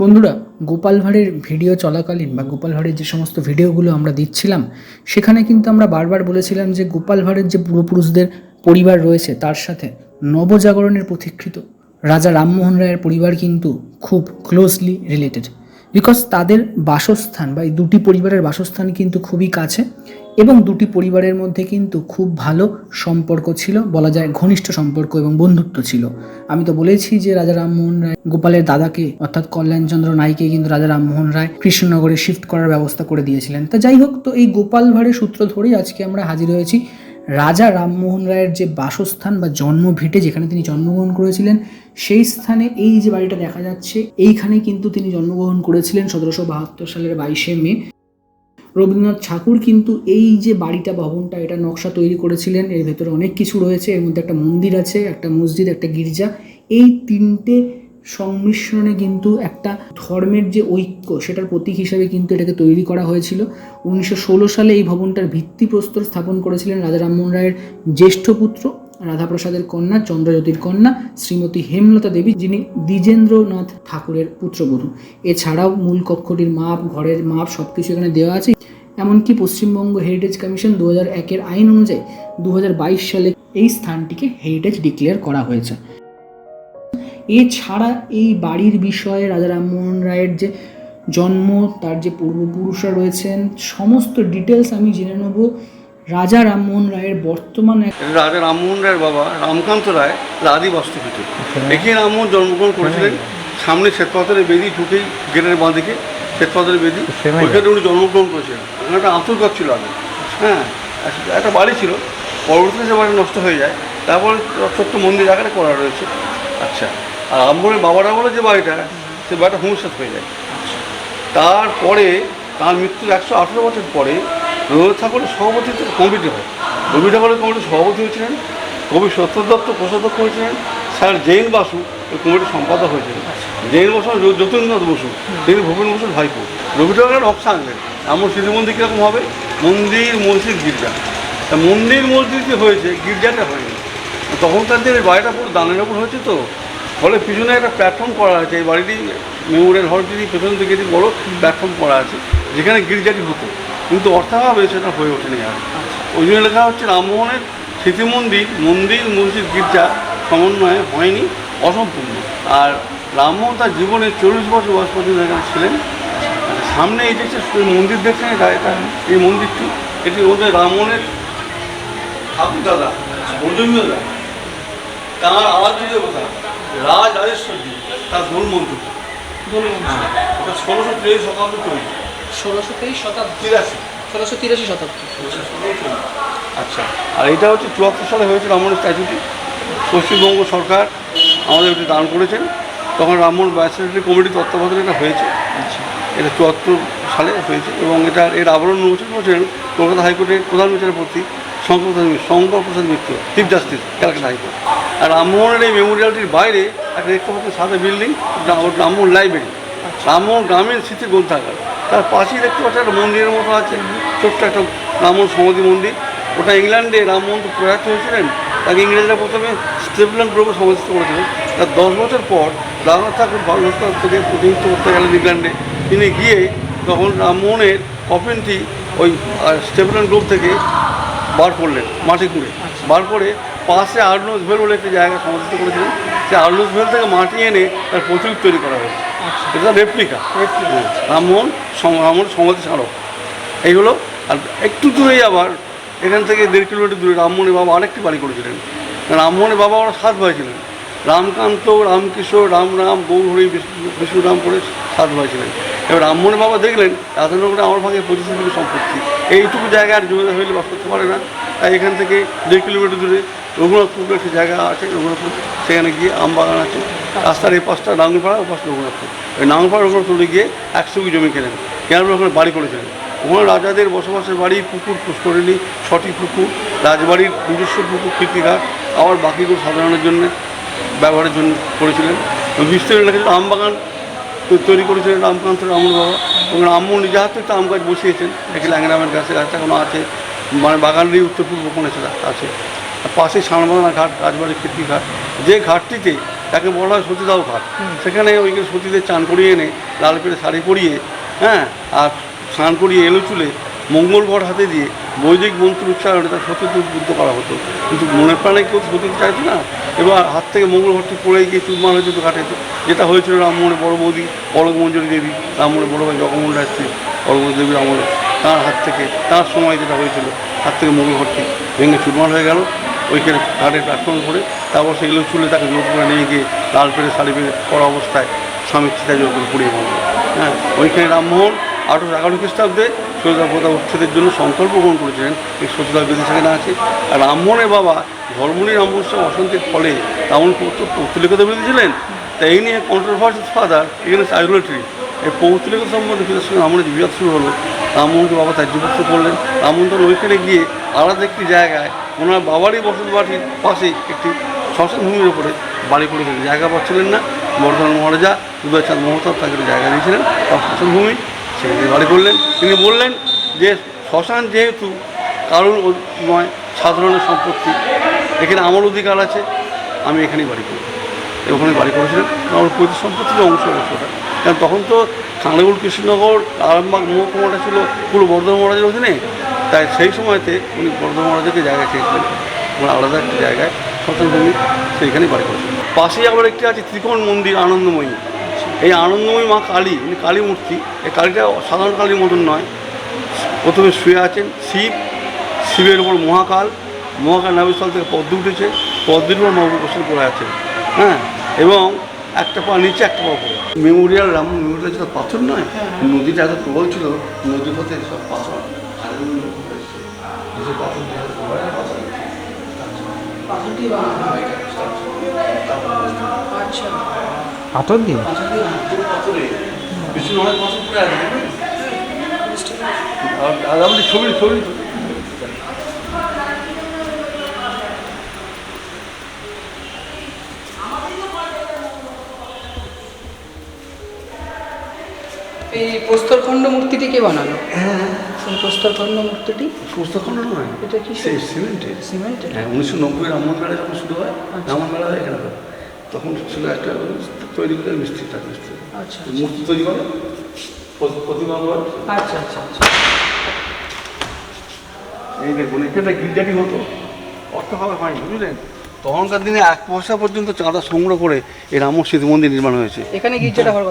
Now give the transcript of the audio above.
বন্ধুরা, গোপাল ভাঁড়ের ভিডিও চলাকালীন বা গোপাল ভাঁড়ের যে সমস্ত ভিডিওগুলো আমরা দিচ্ছিলাম, সেখানে কিন্তু আমরা বারবার বলেছিলাম যে গোপাল ভাঁড়ের যে পূর্বপুরুষদের পরিবার রয়েছে, তার সাথে নবজাগরণের প্রতীক্ষিত রাজা রামমোহন রায়ের পরিবার কিন্তু খুব ক্লোজলি রিলেটেড বিকজ তাদের বাসস্থান বা এই দুটি পরিবারের বাসস্থান কিন্তু খুবই কাছে এবং দুটি পরিবারের মধ্যে কিন্তু খুব ভালো সম্পর্ক ছিল, বলা যায় ঘনিষ্ঠ সম্পর্ক এবং বন্ধুত্ব ছিল। আমি তো বলেছি যে রাজা রামমোহন রায় গোপালের দাদাকে, অর্থাৎ কল্যাণচন্দ্র নাইকে কিন্তু রাজা রামমোহন রায় কৃষ্ণনগরে শিফট করার ব্যবস্থা করে দিয়েছিলেন। তা যাই হোক, তো এই গোপাল ভাঁড়ের সূত্র ধরেই আজকে আমরা হাজির হয়েছি রাজা রামমোহন রায়ের যে বাসস্থান বা জন্মভিটে যেখানে তিনি জন্মগ্রহণ করেছিলেন, সেই স্থানে এই যে বাড়িটা দেখা যাচ্ছে, এইখানে কিন্তু তিনি জন্মগ্রহণ করেছিলেন সতেরোশো বাহাত্তর সালের বাইশে মে। রবীন্দ্রনাথ ঠাকুর কিন্তু এই যে বাড়িটা ভবনটা, এটা নকশা তৈরি করেছিলেন। এর ভেতরে অনেক কিছু রয়েছে। এর মধ্যে একটা মন্দির আছে, একটা মসজিদ, একটা গির্জা। এই তিনটে সংমিশ্রণে কিন্তু একটা ধর্মের যে ঐক্য, সেটার প্রতীক হিসাবে কিন্তু এটাকে তৈরি করা হয়েছিল। উনিশশো ষোলো সালে এই ভবনটার ভিত্তিপ্রস্তর স্থাপন করেছিলেন রাজা রামমোহন রায়ের জ্যেষ্ঠ পুত্র। রাধাপ্রসাদের কন্যা, চন্দ্রজ্যোতির কন্যা, শ্রীমতী হেমলতা দেবী, যিনি দ্বিজেন্দ্রনাথ ঠাকুরের পুত্রবধূ। এছাড়াও মূল কক্ষটির মাপ, ঘরের মাপ সব কিছু এখানে দেওয়া আছে। এমনকি পশ্চিমবঙ্গ হেরিটেজ কমিশন দু হাজার একের আইন অনুযায়ী দু হাজার বাইশ সালে এই স্থানটিকে হেরিটেজ ডিক্লেয়ার করা হয়েছে। এছাড়া এই বাড়ির বিষয়ে রাজা রামমোহন রায়ের যে জন্ম, তার যে পূর্বপুরুষরা রয়েছেন, সমস্ত ডিটেলস আমি জেনে নেব। রাজা রামমোহন রায়ের বর্তমান রাজা রামমোহন রায়ের বাবা রামকান্ত রায় লাদি বাস্তুপিঠে। এখানে রামমোহন জন্মগ্রহণ করেছিলেন। সামনে শ্বেতপাথরের বেদি ঢুকেই গেটের বাঁ দিকে শ্বেতপাথরের বেদি ওইখানে উনি জন্মগ্রহণ করেছিলেন। ওখানে একটা আন্তর্গত ছিল আগে। হ্যাঁ একটা- বাড়ি ছিল। পরবর্তীতে সে বাড়ি নষ্ট হয়ে যায়। তারপরে ছোট্ট মন্দির আকারে করা রয়েছে। আচ্ছা আর রামমোহনের বাবারা বলে যে বাড়িটা সে বাড়িটা হুমসাত হয়ে যায়। তারপরে তার মৃত্যুর একশো আঠেরো বছর পরে রবীন্দ্রনাথ ঠাকুরের সভাপতিত্বে কমিটি হয়। রবি ঠাকুরের কমিটির সভাপতি হয়েছিলেন কবি সত্য দত্ত কোষাধ্যক্ষ হয়েছিলেন, স্যার জৈন বাসু, ওই কমিটির সম্পাদক হয়েছিলেন। জৈন বসু যতীন্দ্রনাথ বসু, তিনি ভূপেন বসুর ভাইপো। রবি ঠাকুরের নকশা আনলেন আমার স্মৃতি মন্দির কীরকম হবে? মন্দির মসজিদ গির্জা। তা মন্দির মসজিদ যে হয়েছে, গির্জাটা হয়নি। তখনকার দিনে বাড়িটা পুরো দানের ওপর হয়েছে তো, ফলে পিছনে একটা প্ল্যাটফর্ম করা আছে। এই বাড়িটি মেমোরিয়াল হলটি পেছন একটি বড় প্ল্যাটফর্ম করা আছে, যেখানে গির্জাটি হতো। কিন্তু অর্থাভাবে সেটা হয়ে ওঠেনি আর। ওই জন্য লেখা হচ্ছে রামমোহনের স্মৃতি মন্দির মন্দির মসজিদ গির্জা সমন্বয়ে হয়নি অসম্পূর্ণ। আর রামমোহন তার জীবনে চল্লিশ বছর বয়স পর্যন্ত এখানে ছিলেন। আচ্ছা, সামনে এই যে মন্দির দেখছেন এটা এটা এই মন্দিরটি এটি ওদের রামমোহনের ঠাকুর দাদা তাঁর আরাধ্য দেবতা রাজ রাজেশ্বরী তার মূল মন্ত্র ওটা ষোলোশো তেইশ শতাব্দী তৈরি ষোলোশো তেইশ শতাব্দী। তিরাশি। ষোলোশো তিরাশি শতাব্দী। আচ্ছা আর এটা হচ্ছে চুয়াত্তর সালে হয়েছে রামমোহন স্ট্যাচুটি। পশ্চিমবঙ্গ সরকার আমাদের এটি দান করেছেন। তখন রামমোহন ব্যাচেলারি কমিটি তত্ত্বাবধানে এটা হয়েছে। আচ্ছা। এটা চুয়াত্তর সালে হয়েছে এবং এটা এর আবরণ উন্মোচন করেছিলেন কলকাতা হাইকোর্টের প্রধান বিচারপতি Shankar Shankar Prasad Mitra chief justice Calcutta high court. আর রামমোহনের এই মেমোরিয়ালটির বাইরে একটা দেখতে পাচ্ছেন সাদা বিল্ডিং রামমোহন লাইব্রেরি রামমোহন গ্রামীণ স্মৃতি গ্রন্থাগার। তার পাশেই দেখতে পাচ্ছেন একটা মন্দিরের মতো আছে ছোট্ট একটা রামমোহন সমাধি মন্দির। ওটা ইংল্যান্ডে রামমোহন তো প্রয়াত হয়েছিলেন তাকে ইংরেজরা প্রথমে স্টেপলান গ্রুপে সমাধিত করেছিলেন। তার দশ বছর পর রবীন্দ্রনাথ ঠাকুর ভারত থেকে প্রতিনিধিত্ব করতে গেলেন ইংল্যান্ডে। তিনি গিয়ে তখন রামমোহনের কফিনটি ওই স্টেপলান গ্রুপ থেকে বার করলেন মাটি খুঁড়ে বার করে পাশে আর্নস ভেল বলে একটি জায়গা সমাধিত করেছিলেন। সেই আর্নস ভেল থেকে মাটি এনে তার প্রচুর তৈরি করা হয়েছে। এটা রেপ্লিকা রামমোহন রামমোহন সমাধি স্মারক। এইগুলো আর একটু দূরেই আবার এখান থেকে দেড় কিলোমিটার দূরে রামমোহনের বাবা আরেকটি বাড়ি করেছিলেন। রামমোহনের বাবা ওরা সাত ভাই ছিলেন। রামকান্ত রামকিশোর রামরাম গৌরহরি বিষ্ণু বিষ্ণুরাম করে সাত ভাই ছিলেন। এবার রামমোহনের বাবা দেখলেন রাধানগরে আমার ভাগে পঁচিশ মিনিট সম্পত্তি। এইটুকু জায়গা আর জমিদার হইলে বাস করতে পারে না। তাই এখান থেকে দেড় কিলোমিটার দূরে রঘুনাথপুর একটি জায়গা আছে রঘুনাথপুর। সেখানে গিয়ে আমবাগান আছে। রাস্তার এই পাশটা নাঙ্গলপাড়া ও পাশটা রঘুনাথপুর। ওই নাঙ্গলপাড়া, রঘুনাথপুরে গিয়ে একশো জমি কেনেন। কেনার পর ওখানে বাড়ি করেছিলেন ওখানে রাজাদের বসবাসের বাড়ি, পুকুর পুষ্করিণী সঠিক পুকুর, রাজবাড়ির নিজস্ব পুকুর কীর্তিঘাট আবার বাকিগুলো সাধারণের জন্য, ব্যবহারের জন্য করেছিলেন। বিস্তীর্ণ লেখা ছিল আমবাগান তৈরি করেছিলেন রামকান্ত রামুর বাবা। এবং রামমোহন নিজে হাতে একটা আম গাছ বসিয়েছেন, দেখি ল্যাংরামের গাছে গাছটা এখনও আছে। মানে বাগানেরই উত্তর পূর্ব কোণে আছে পাশে সানবাগানা ঘাট, রাজবাড়ির কীর্তি যে ঘাটটিতে তাকে বলা হয় সতীদাহ ঘাট সেখানে ওইখানে সতীদের চান করিয়ে এনে, লাল পেরে শাড়ি পরিয়ে হ্যাঁ আর স্নান করিয়ে এলো চুলে, মঙ্গল ঘর হাতে দিয়ে বৈদিক মন্ত্র উচ্চারণে তার সতীতে উদ্বুদ্ধ করা হতো। কিন্তু মনের প্রাণে কেউ সতীতে চাইতো না। এবার হাত থেকে মঙ্গল ঘরটি পড়ে গিয়ে চুরমার হয়ে যেত ঘাটে। যেটা হয়েছিল রামমোহনের বড় বৌদি বড়মঞ্জুরি দেবী রামমোহনের বড় ভাই জগমোহন রাত্রি বড়মঞ্জুরি দেবীর আমলে তার হাত থেকে, তার সময় যেটা হয়েছিল, হাত থেকে মঙ্গল ঘরটি ভেঙে চুরমার হয়ে গেল। ওইখানে ঘাটের প্ল্যাটফর্ম করে তারপর সেগুলো চুলে তাকে জোর করে নিয়ে গিয়ে লাল পেরে শাড়ি পেরে পড়া অবস্থায় স্বামীর চিতা জোর করে পুড়িয়ে মারল হ্যাঁ ওইখানে রামমোহন আঠারোশো এগারো খ্রিস্টাব্দে সতীদাহ প্রথা উচ্ছেদের জন্য সংকল্প গ্রহণ করেছিলেন। এই সতীদাহ বিধি সেখানে আছে। আর রামমোহনের বাবা ধর্মনী রামমোহন অশান্তির ফলে রামন পৌত্তলিকতা বেরিয়েছিলেন তা এই নিয়ে কন্ট্রোভার্সি ফাদার এখানে সাইরোলেটরি এই পৌত্তলিকতা সম্বন্ধে ফিরের সঙ্গে আমাদের বিবাদ শুরু হলো। রামমোহনকে বাবা ত্যায্যপুত্র করলেন। রামমোহন তখন ওইখানে গিয়ে আলাদা একটি জায়গায় ওনার বাবারই বসত বাড়ির পাশেই একটি শ্মশান ভূমির উপরে বাড়ি করে জায়গা পাচ্ছিলেন না। বর্ধমান মহারাজা উদয়চাঁদ মহতাব তাকে জায়গা দিয়েছিলেন, তার শ্মশান ভূমি সেখানে বাড়ি করলেন। তিনি বললেন যে, শ্মশান যেহেতু কারণ নয়, সাধারণের সম্পত্তি, এখানে আমার অধিকার আছে, আমি এখানেই বাড়ি করি ওখানে বাড়ি করেছিলেন আমার পৈতৃক সম্পত্তির অংশ অংশটা কারণ তখন তো খানাগুল কৃষ্ণনগর, আরামবাগ মহকুমাটা ছিল পুরো বর্ধমান মহারাজের অধীনে। তাই সেই সময়তে উনি বর্ধমান মহারাজাকে জায়গা চেয়েছিলেন। ওনার আলাদা একটা জায়গায় শ্মশানভূমি সেইখানেই বাড়ি করেছিলেন পাশেই আবার একটি আছে ত্রিকোণ মন্দির আনন্দময়ী। এই আনন্দময়ী মা কালী উনি কালী মূর্তি। এই কালীটা সাধারণ কালীর মতন নয়। প্রথমে শুয়ে আছেন শিব। শিবের উপর মহাকাল। মহাকাল নাবিস্থল থেকে পদ্ম উঠেছে। পদ্মের উপর মা বসে পড়ে আছে হ্যাঁ? এবং একটা পা নিচে একটা পা উপরে। মেমোরিয়াল রাম মেমোরিয়াল যেটা পাথর নয়? নদীটা এত প্রবল ছিল নদীর পথে সব পাথর। এগুলো এসছে। যেসব পাথর দিয়ে? অনেক? আর- ছবি ছবি। এই প্রস্তরখণ্ড মূর্তিটি কে বানালো? এই প্রস্তরখণ্ড মূর্তিটি? পুস্তকখণ্ড নয় এটা কি সেই সিমেন্টের সিমেন্টের হ্যাঁ উনিশশো নব্বই মেলা যখন শুরু হয় মেলা হয় এখানে তখন ছিল একটা তৈরি করে মিস্ত্রি টাকা মিস্ত্রি আচ্ছা মূর্তি তৈরি করে প্রতিমা আচ্ছা আচ্ছা আচ্ছা। এই দেখুন এখানে গির্জাটি হতো। অর্থভাবে হয়নি বুঝলেন? তখনকার দিনে এক পয়সা পর্যন্ত চাঁদা সংগ্রহ করে এই রাম মন্দির নির্মাণ হয়েছে। এখানে গির্জাটা